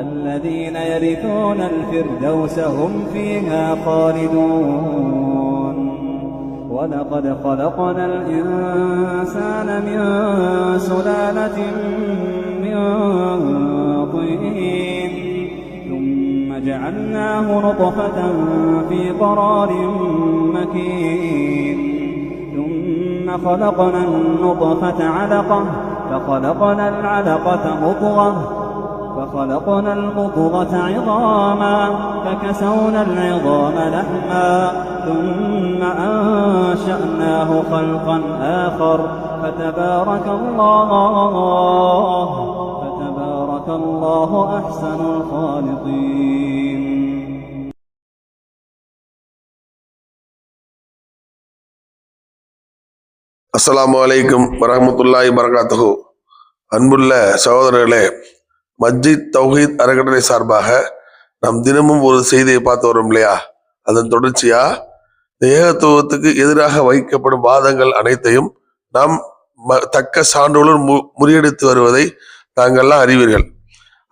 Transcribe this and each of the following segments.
الذين يرثون الفردوس هم فيها خالدون. ولقد خلقنا الإنسان من سلالة من طين ثم جعلناه نطفة في قرار مكين. ثم خلقنا النطفة علقة فخلقنا العلقة مضغة فخلقنا المضغة عظاما فكسونا العظام لحما ثم أنشأناه خلقا آخر فتبارك الله فتبارك الله أحسن الخالقين அஸ்ஸலாமு அலைக்கும் வரஹ்மத்துல்லாஹி வரகாத்துஹு அன்புள்ள சகோதரர்களே மஸ்ஜித் தௌஹீத் அறக்கட்டளை சார்பாக நாம் தினமும் ஒரு செய்தியை பார்த்து வரோம் இல்லையா? அதன் தொடர்ச்சியா ஏகத்துவத்துக்கு எதிராக வைக்கப்படும் வாதங்கள் அனைத்தையும் நாம் ம- தக்க சான்றோடு மு முறியடித்து வருவதை நாங்கள்லாம் அறிவீர்கள்.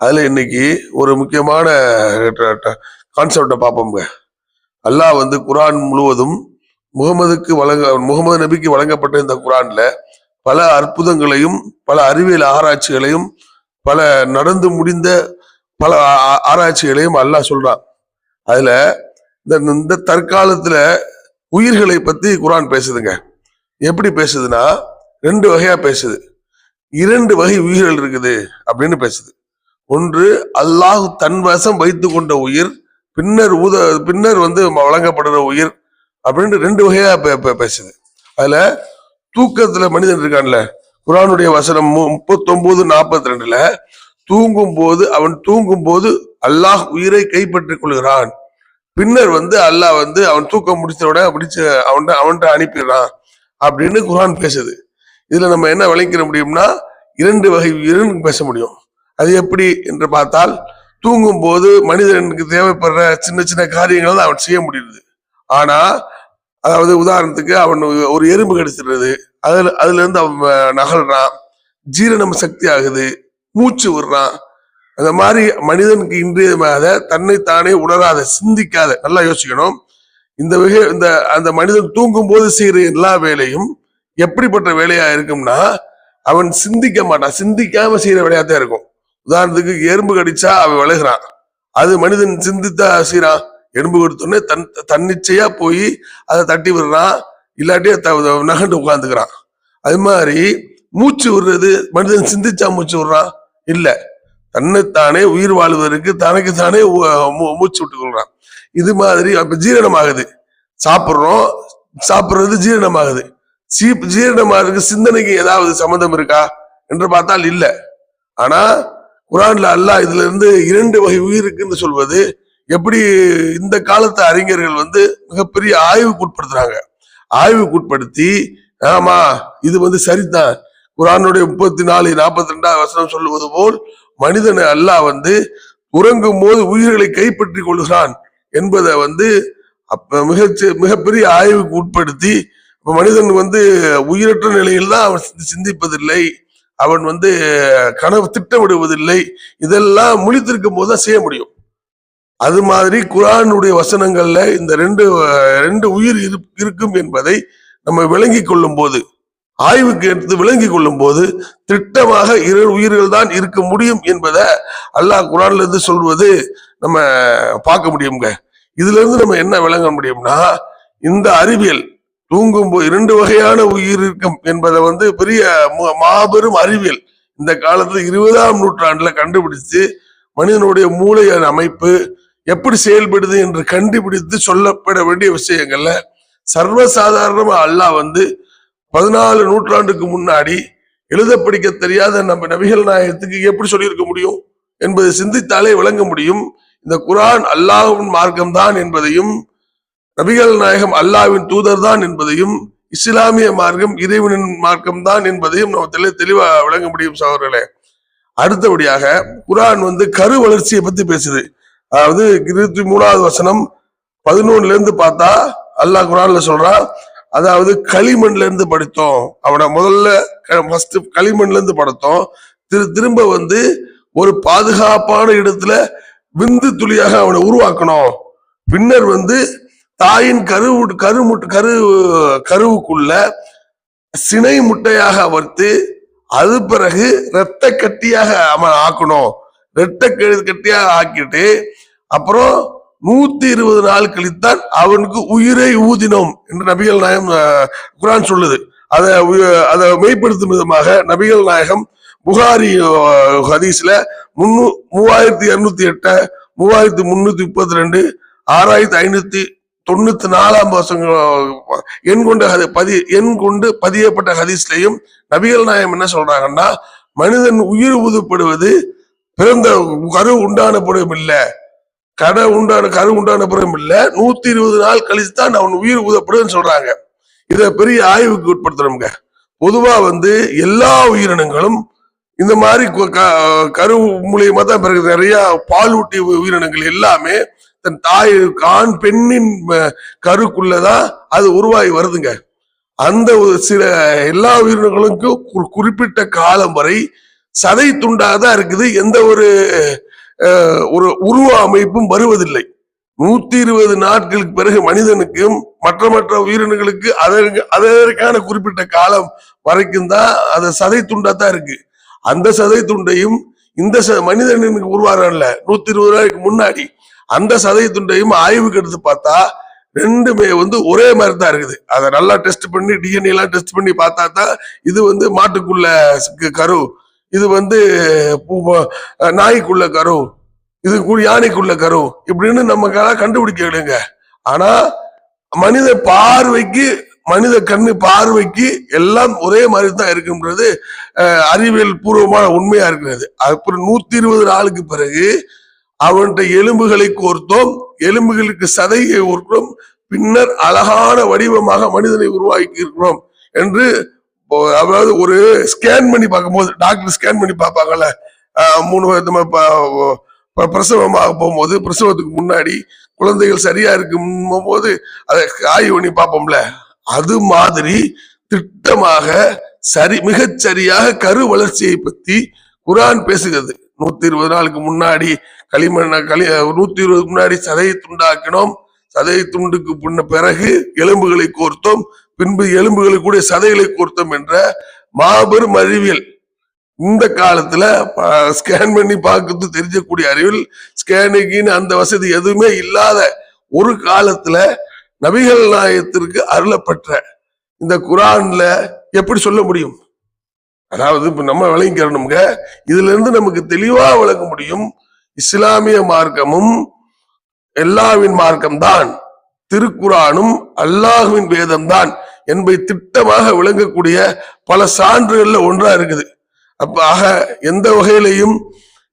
அதுல இன்னைக்கு ஒரு முக்கியமான கான்செப்டை பார்ப்போங்க அல்லாஹ் வந்து குரான் முழுவதும் முகமதுக்கு வழங்க முகமது நபிக்கு வழங்கப்பட்ட இந்த குரான்ல பல அற்புதங்களையும் பல அறிவியல் ஆராய்ச்சிகளையும் பல நடந்து முடிந்த பல ஆ- ஆராய்ச்சிகளையும் அல்லாஹ் சொல்றான். அதுல இந்த இந்த தற்காலத்துல உயிர்களை பத்தி குரான் பேசுதுங்க. எப்படி பேசுதுன்னா ரெண்டு வகையா பேசுது. இரண்டு வகை உயிர்கள் இருக்குது அப்படின்னு பேசுது. ஒன்று அல்லாஹ் தன் வசம் வைத்து கொண்ட உயிர் பின்னர் ஊத பின்னர் வந்து வழங்கப்படுற உயிர் அப்படின்னு ரெண்டு வகையா பே- பேசுது. அதுல தூக்கத்துல மனிதன் இருக்கான்ல குரானுடைய வசனம் மு- முப்பத்தொன்பது நாற்பத்தி ரெண்டுல தூங்கும் போது அவன் தூங்கும் போது அல்லாஹ் உயிரை கைப்பற்றிக் கொள்கிறான். பின்னர் வந்து அல்லாஹ் வந்து அவன் தூக்கம் முடிச்ச பிடிச்ச அவன் அவன்கிட்ட அவன்கிட்ட அனுப்பிடுறான் அப்படின்னு குரான் பேசுது. இதுல நம்ம என்ன விளங்கிற முடியும்னா இரண்டு வகை உயிர்னு பேச முடியும். அது எப்படி என்று பார்த்தால் தூங்கும் போது மனிதனுக்கு தேவைப்படுற சின்ன சின்ன காரியங்கள் தான் அவன் செய்ய முடியுது. ஆனா அதாவது உதாரணத்துக்கு அவன் ஒரு எறும்பு கடிச்சிடுறது. அதுல அதுல இருந்து அவன் நகல்றான். ஜீரணம் சக்தி ஆகுது மூச்சு விடுறான். அந்த மாதிரி மனிதனுக்கு இன்றியமையாத தன்னைத்தானே உணராத சிந்திக்காத நல்லா யோசிக்கணும். இந்த வகை இந்த அந்த மனிதன் தூங்கும் போது செய்யற எல்லா வேலையும் எப்படிப்பட்ட வேலையா இருக்கும்னா அவன் சிந்திக்க மாட்டான். சிந்திக்காம செய்யற வேலையா தான் இருக்கும். உதாரணத்துக்கு எறும்பு கடிச்சா அவன் விலகுறான். அது மனிதன் சிந்தித்தா செய்யறான் எறும்பு கொடுத்தோடனே தன் தன்னிச்சையா போய் அதை தட்டி விடுறான். இல்லாட்டி த- நகண்டு உட்காந்துக்கிறான் அது மாதிரி மூச்சு விடுறது மனிதன் சிந்திச்சா மூச்சு விடுறான் இல்லை. தன்னைத்தானே உயிர் வாழ்வதற்கு தனக்கு தானே மூச்சு விட்டுக்கொள்றான் இது மாதிரி அப்ப ஜீரணமாகுது. சாப்பிட்றோம் சாப்பிட்றது ஜீரணமாகுது. சீ- ஜீரணமாகிறதுக்கு சிந்தனைக்கு ஏதாவது சம்மந்தம் இருக்கா? என்று பார்த்தால் இல்லை. ஆனா குரான்ல அல்லாஹ் இதுல இருந்து இரண்டு வகை உயிருக்குன்னு சொல்வது எப்படி இந்த காலத்து அறிஞர்கள் வந்து மிகப்பெரிய ஆய்வுக்கு உட்படுத்துறாங்க. ஆய்வுக்கு உட்படுத்தி ஆமா இது வந்து சரிதான். குரானுடைய முப்பத்தி நாலு நாற்பத்தி ரெண்டாவது வசனம் சொல்லுவது போல் மனிதன் அல்லாஹ் வந்து உறங்கும் போது உயிர்களை கைப்பற்றி கொள்கிறான் என்பதை வந்து அப்ப மிக மிகப்பெரிய ஆய்வுக்கு உட்படுத்தி மனிதன் வந்து உயிரற்ற நிலையில் தான் அவன் சிந்திப்பதில்லை. அவன் வந்து கனவு திட்டமிடுவதில்லை. இதெல்லாம் முழித்திருக்கும் போது தான் செய்ய முடியும். அது மாதிரி குரானுடைய வசனங்கள்ல இந்த ரெண்டு ரெண்டு உயிர் இருக்கும் என்பதை நம்ம விளங்கி கொள்ளும் போது ஆய்வுக்கு எடுத்து விளங்கி கொள்ளும் போது திட்டமாக இரு உயிர்கள் தான் இருக்க முடியும் என்பதை அல்லாஹ் குரான்ல இருந்து சொல்வது நம்ம பார்க்க முடியுங்க இதுல இருந்து நம்ம என்ன விளங்க முடியும்னா இந்த அறிவியல் தூங்கும் போது இரண்டு வகையான உயிர் இருக்கும் என்பதை வந்து பெரிய மாபெரும் அறிவியல் இந்த காலத்துல இருபதாம் நூற்றாண்டுல கண்டுபிடிச்சு மனிதனுடைய மூளையின் அமைப்பு எப்படி செயல்படுது என்று கண்டுபிடித்து சொல்லப்பட வேண்டிய விஷயங்கள்ல சர்வசாதாரணமா அல்லாஹ் வந்து பதினாலு நூற்றாண்டுக்கு முன்னாடி எழுத படிக்க தெரியாத நம்ம நபிகள் நாயகத்துக்கு எப்படி சொல்லியிருக்க முடியும் என்பதை சிந்தித்தாலே விளங்க முடியும். இந்த குரான் அல்லாஹ்வின் மார்க்கம்தான் என்பதையும் நபிகள் நாயகம் அல்லாஹ்வின் தூதர் தான் என்பதையும் இஸ்லாமிய மார்க்கம் இறைவனின் மார்க்கம் தான் என்பதையும் நம்ம தெளி தெளிவா விளங்க முடியும் சகோதரர்களே. அடுத்தபடியாக குரான் வந்து கரு வளர்ச்சியை பத்தி பேசுது. அதாவது இருபத்தி மூணாவது வசனம் பதினொன்னுல இருந்து பார்த்தா அல்லாஹ் குரான்ல சொல்றான் அதாவது களிமண்ல இருந்து படித்தோம். அவனை முதல்ல ஃபர்ஸ்ட் களிமண்ல இருந்து படுத்தோம். திரு திரும்ப வந்து ஒரு பாதுகாப்பான இடத்துல விந்து துளியாக அவனை உருவாக்கணும். பின்னர் வந்து தாயின் கரு கரு முட்டு கரு கருவுக்குள்ள சினை முட்டையாக வறுத்து அது பிறகு இரத்த கட்டியாக அவன் ஆக்கணும். இரத்த கெ- கட்டியாக ஆக்கிட்டு அப்புறம் நூத்தி இருபது நாள் கழித்தான் அவனுக்கு உயிரை ஊதினோம் என்று நபிகள் நாயகம் குரான் சொல்லுது. அதை அதை மெய்ப்படுத்தும் விதமாக நபிகள் நாயகம் புகாரி ஹதீஸ்ல முன்னூ மூவாயிரத்தி இருநூத்தி எட்டு மூவாயிரத்தி முன்னூத்தி முப்பத்தி ரெண்டு ஆறாயிரத்தி ஐநூத்தி தொண்ணூத்தி நாலாம் வருஷம் எண் கொண்ட பதி எண் கொண்டு பதியப்பட்ட ஹதீஸ்லையும் நபிகள் நாயகம் என்ன சொல்றாங்கன்னா மனிதன் உயிர் ஊதப்படுவது பிறந்த கரு உண்டான புறம் இல்ல. கடை உண்டான கரு உண்டான புறம் இல்ல. நூத்தி இருபது நாள் கழிச்சு தான் அவன் உயிர் உதப்படுன்னு சொல்றாங்க. இத பெரிய ஆய்வுக்கு உட்படுத்துறோம்ங்க. பொதுவா வந்து எல்லா உயிரினங்களும் இந்த மாதிரி கரு மூலியமா தான் பிறகு நிறைய பாலூட்டி உயிரினங்கள் எல்லாமே தன் தாய் ஆண் பெண்ணின் கருக்குள்ளதான் அது உருவாகி வருதுங்க. அந்த ஒரு சில எல்லா உயிரினங்களுக்கும் குறிப்பிட்ட காலம் வரை சதை துண்டாக தான் இருக்குது எந்த ஒரு ஒரு உருவ அமைப்பும் வருவதில்லை. நூத்தி இருபது நாட்களுக்கு பிறகு மனிதனுக்கும் மற்ற மற்ற உயிரினங்களுக்கு அதற்கு அதற்கான குறிப்பிட்ட காலம் வரைக்கும் தான் அது சதை துண்டா தான் இருக்கு. அந்த சதை துண்டையும் இந்த ச- மனிதனுக்கு உருவாரம்ல நூத்தி இருபது நாளைக்கு முன்னாடி. அந்த சதை துண்டையும் ஆய்வுக்கு எடுத்து பார்த்தா ரெண்டுமே வந்து ஒரே மாதிரி தான் இருக்குது. அதை நல்லா டெஸ்ட் பண்ணி டிஎன்ஏ எல்லாம் டெஸ்ட் பண்ணி பார்த்தா தான் இது வந்து மாட்டுக்குள்ள க- கரு இது வந்து பூ- நாய்க்குள்ள கரு இது கூட யானைக்குள்ள கரு இப்படின்னு நமக்கெல்லாம் கண்டுபிடிக்கலைங்க ஆனா மனித பார்வைக்கு மனித கண்ணு பார்வைக்கு எல்லாம் ஒரே மாதிரி தான் இருக்குன்றது அறிவியல் பூர்வமான உண்மையா இருக்கிறது. அப்புறம் நூத்தி இருபது நாளுக்கு பிறகு அவன்கிட்ட எலும்புகளை கோர்த்தோம். எலும்புகளுக்கு சதையை கோர்த்தோம் பின்னர் அழகான வடிவமாக மனிதனை உருவாக்கி இருக்கிறோம் என்று அதாவது ஒரு ஸ்கேன் பண்ணி பார்க்கும்போது டாக்டர் ஸ்கேன் பண்ணி பார்ப்பாங்கல்ல. மூணு விதமாக ப- பிரசவமாக போகும்போது பிரசவத்துக்கு முன்னாடி குழந்தைகள் சரியா இருக்கும் போது அதை ஆய்வு பண்ணி பார்ப்போம்ல. அது மாதிரி திட்டமாக சரி மிகச்சரியாக கரு வளர்ச்சியை பத்தி குரான் பேசுகிறது. நூத்தி இருபது நாளுக்கு முன்னாடி களிமண் களி நூத்தி இருபதுக்கு முன்னாடி சதையை துண்டாக்கினோம். சதை துண்டுக்கு பின்ன பிறகு எலும்புகளை கோர்த்தோம். பின்பு எலும்புகளுக்கு சதைகளை கூர்த்தம் என்ற மாபெரும் அறிவியல். இந்த காலத்துல ஸ்கேன் பண்ணி பார்க்கறது தெரிஞ்சக்கூடிய அறிவில் ஸ்கேனிங்கின்னு அந்த வசதி எதுவுமே இல்லாத ஒரு காலத்துல நபிகள் நாயகத்திற்கு அருளப்பட்ட இந்த குரான்ல எப்படி சொல்ல முடியும்? அதாவது இப்ப நம்ம விளங்கிக்கிறோம்ங்க. இதுல இருந்து நமக்கு தெளிவா விளங்க முடியும். இஸ்லாமிய மார்க்கமும் எல்லாவின் மார்க்கம்தான். திருக்குரானும் அல்லாஹுவின் வேதம்தான் என்பதை திட்டமாக விளங்கக்கூடிய பல சான்றுகள்ல ஒன்றா இருக்குது. அப்ப ஆக எந்த வகையிலையும்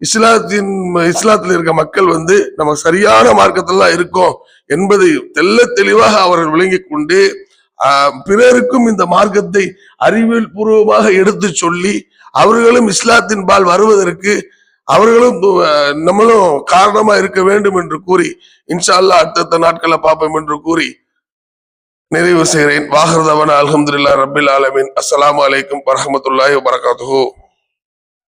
இஸ்லாத்தின் இஸ்லாத்தில் இருக்க மக்கள் வந்து நம்ம சரியான மார்க்கத்திலாம் இருக்கோம் என்பதை தெல்ல தெளிவாக அவர்கள் விளங்கிக் கொண்டு பிறருக்கும் இந்த மார்க்கத்தை அறிவியல் பூர்வமாக எடுத்து சொல்லி அவர்களும் இஸ்லாத்தின் பால் வருவதற்கு அவர்களும் நம்மளும் காரணமா இருக்க வேண்டும் என்று கூறி இன்ஷா அல்லாஹ் அடுத்தடுத்த நாட்களை பார்ப்போம் என்று கூறி நிறைவு செய்கிறேன். வாகர்தவன அலமதுல்லா ரபில் ஆலமின். அஸ்லாம் அலைக்கும் வரமத்துல்லாஹி வரகாத்து